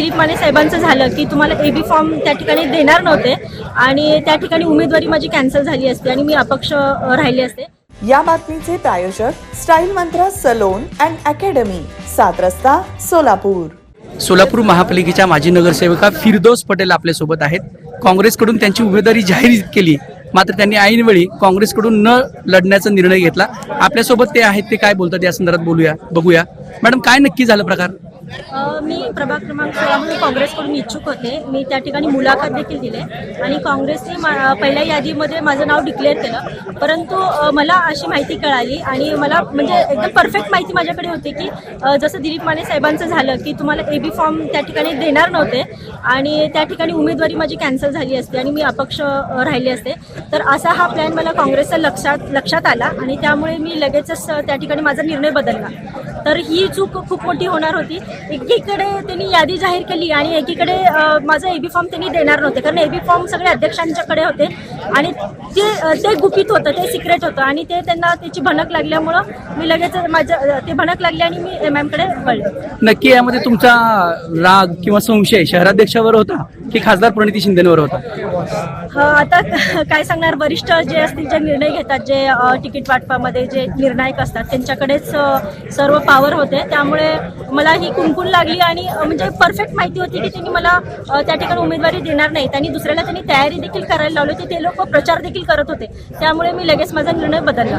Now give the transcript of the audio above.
दिलीप माने साहेबांचं झालं की तुम्हाला ए बी फॉर्म त्या ठिकाणी देणार नव्हते आणि त्या ठिकाणी उमेदवारी माझी कॅन्सल झाली असते आणि मी अपक्ष राहिले असते. या बातमीचे प्रायोजक स्टाईल मंत्र सलोन अँड अकॅडमी सात रस्ता सोलापूर. सोलापूर महापालिकेच्या माजी नगरसेविका फिरदोस पटेल आपल्यासोबत आहेत. काँग्रेसकडून त्यांची उमेदवारी जाहीर केली. मात्र त्यांनी ऐनवेळी काँग्रेसकडून न लढण्याचा निर्णय घेतला. आपल्यासोबत ते आहेत ते काय बोलतात या संदर्भात बोलूया बघूया. मॅडम काय नक्की झालं प्रकार? मी प्रभाग क्रमांक सोळामध्ये काँग्रेसकडून इच्छुक होते. मी त्या ठिकाणी मुलाखत देखील दिले. आणि काँग्रेसने मा- पहिल्या यादीमध्ये माझं नाव डिक्लेअर केलं. परंतु मला अशी माहिती कळाली आणि मला म्हणजे एकदम परफेक्ट माहिती माझ्याकडे होती की जसं दिलीप माने साहेबांचं झालं की तुम्हाला ए बी फॉर्म त्या ठिकाणी देणार नव्हते आणि त्या ठिकाणी उमेदवारी माझी कॅन्सल झाली असते आणि मी अपक्ष राहिले असते. तर असा हा प्लॅन मला काँग्रेसचा लक्षात लक्षात आला आणि त्यामुळे मी लगेचच त्या ठिकाणी माझा निर्णय बदलला. तर ही चूक खूप मोठी होणार होती. एकीकडे त्यांनी यादी जाहीर केली आणि एकीकडे माझं एबी फॉर्म त्यांनी देणार नव्हते. कारण एबी फॉर्म सगळे अध्यक्षांच्याकडे होते आणि ते ते गुपित होतं ते सिक्रेट होतं आणि ते त्यांना त्याची भनक लागल्यामुळं मी लगेच माझं अ, ते भनक लागली आणि मी एम एमकडे वळले नक्की यामध्ये तुमचा राग किंवा संशय शहराध्यक्षावर होता की खासदार प्रणिती शिंदेवर होता? हा, आता काय सांगणार वरिष्ठ जे असतील जे निर्णय घेतात जे तिकीट वाटपामध्ये जे निर्णायक असतात त्यांच्याकडेच सर्व पावर होते. त्यामुळे मला ही कुंकून लागली आणि म्हणजे परफेक्ट माहिती होती की त्यांनी मला त्या ठिकाणी उमेदवारी देणार नाहीत. आणि दुसऱ्याला त्यांनी तयारी देखील करायला लावली होती. ते लोक प्रचार देखील करत होते. त्यामुळे मी लगेच माझा निर्णय बदलला.